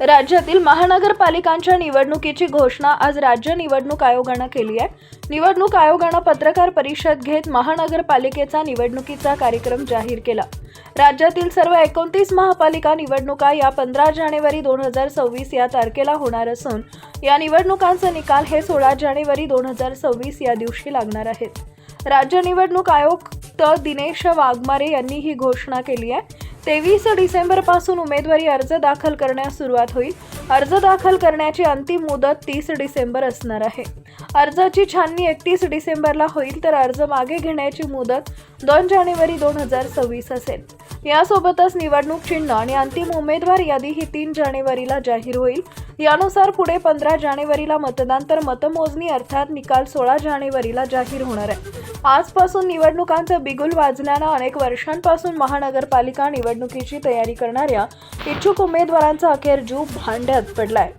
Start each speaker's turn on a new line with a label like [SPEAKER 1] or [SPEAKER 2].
[SPEAKER 1] राज्यातील महानगरपालिकांच्या निवडणुकीची घोषणा आज राज्य निवडणूक आयोगानं केली आहे. निवडणूक आयोगानं पत्रकार परिषद घेत महानगरपालिकेचा निवडणुकीचा कार्यक्रम जाहीर केला. राज्यातील सर्व एकोणतीस महापालिका निवडणुका या पंधरा जानेवारी दोन हजार सव्वीस या तारखेला होणार असून या निवडणुकांचे निकाल हे सोळा जानेवारी दोन हजार सव्वीस या दिवशी लागणार आहेत. राज्य निवडणूक आयुक्त दिनेश वाघमारे यांनी ही घोषणा केली आहे. तेवीस डिसेंबरपासून उमेदवारी अर्ज दाखल करण्यास सुरुवात होईल. अर्ज दाखल करण्याची अंतिम मुदत तीस डिसेंबर असणार आहे. अर्जाची छाननी एकतीस डिसेंबरला होईल तर अर्ज मागे घेण्याची मुदत दोन जानेवारी दोन हजार सव्वीस असेल. यासोबतच निवडणूक चिन्ह आणि अंतिम उमेदवार यादी ही तीन जानेवारीला जाहीर होईल. यानुसार पुढे पंधरा जानेवारीला मतदान तर मतमोजणी अर्थात निकाल सोळा जानेवारीला जाहीर होणार आहे. आजपासून निवडणुकांचं बिगुल वाजल्यानं अनेक वर्षांपासून महानगरपालिका निवडणुकीची तयारी करणाऱ्या इच्छुक उमेदवारांचा अखेर जीव भांड्यात पडलाय.